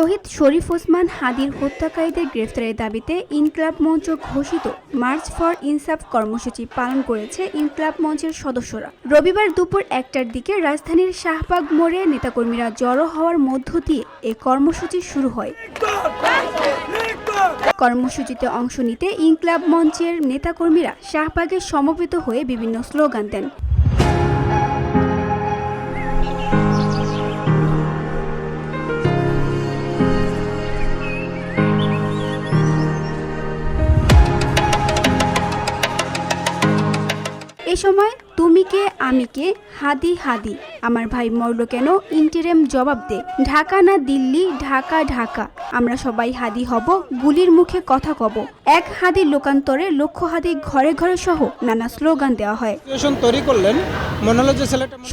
শহীদ শরীফ ওসমান হাদির হত্যাকারীদের গ্রেফতারের দাবিতে ইনকলাব মঞ্চ ঘোষিত মার্চ ফর ইনসাফ কর্মসূচি পালন করেছে ইনকলাব মঞ্চের সদস্যরা। রবিবার দুপুর একটার দিকে রাজধানীর শাহবাগ মোড়ে নেতাকর্মীরা জড়ো হওয়ার মধ্য দিয়ে এই কর্মসূচি শুরু হয়। কর্মসূচিতে অংশ নিতে ইনকলাব মঞ্চের নেতাকর্মীরা শাহবাগে সমবেত হয়ে বিভিন্ন স্লোগান দেন। এ সময় তুমি কে আমি কে? হাদি হাদি। আমার ভাই মরল কেন? ইন্টিরেম জবাব দে। ঢাকা না দিল্লি? ঢাকা ঢাকা। আমরা সবাই হাদি হব গুলির মুখে কথা কব। এক হাদি লোকান্তরে লক্ষ হাদি ঘরে ঘরে সহ নানা স্লোগান দেওয়া হয়। তৈরি করলেন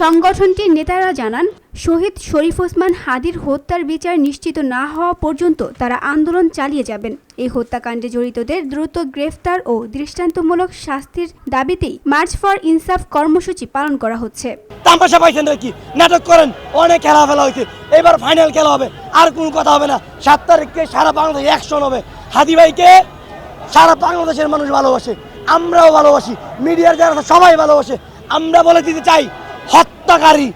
সংগঠনটির নেতারা জানান শহীদ শরীফ ওসমান হাদির হত্যার বিচার নিশ্চিত না হওয়া পর্যন্ত তারা আন্দোলন চালিয়ে যাবেন। এই হত্যাকাণ্ডে জড়িতদের দ্রুত গ্রেফতার ও দৃষ্টান্তমূলক শাস্তির দাবিতেই মার্চ ফর ইনসাফ কর্মসূচি পালন করা হচ্ছে। তামাশা পাইছেন নাকি নাটক করেন, অনেক খেলা ফেলা হয়েছে। এবার ফাইনাল খেলা হবে, আর কোনো কথা হবে না। সাত তারিখকে সারা বাংলাদেশ অ্যাকশন হবে। হাদি ভাইকে সারা বাংলাদেশের মানুষ ভালোবাসে, আমরাও ভালোবাসি, মিডিয়ার যারা সবাই ভালোবাসে। আমরা বলে দিতে চাই, হত্যাকারী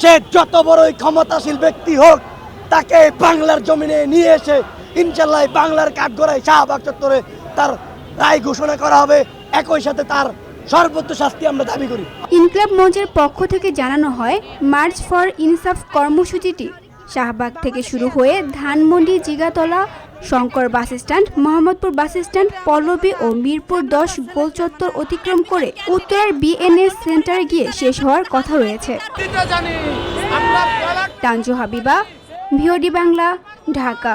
সে যত বড়ই ক্ষমতাশীল ব্যক্তি হোক, তাকে বাংলার জমিনে নিয়ে এসে ইনশাল্লাহ বাংলার কাঠগড়ায় শাহবাগ চত্বরে তার রায় ঘোষণা করা হবে। একই সাথে তার সর্বোচ্চ শাস্তি আমরা দাবি করি। ইনকলাব মঞ্চের পক্ষ থেকে জানানো হয়, মার্চ ফর ইনসাফ কর্মসূচিটি শাহবাগ থেকে শুরু হয়ে Dhanmondi, Jigatala Shankar bus stand, Mohammadpur bus stand, Pallabi ও মিরপুর দশ গোল চত্বর অতিক্রম করে উত্তরার বিএনএস সেন্টারে গিয়ে শেষ হওয়ার কথা রয়েছে। তানজু হাবিবা, ভিওডি বাংলা, ঢাকা।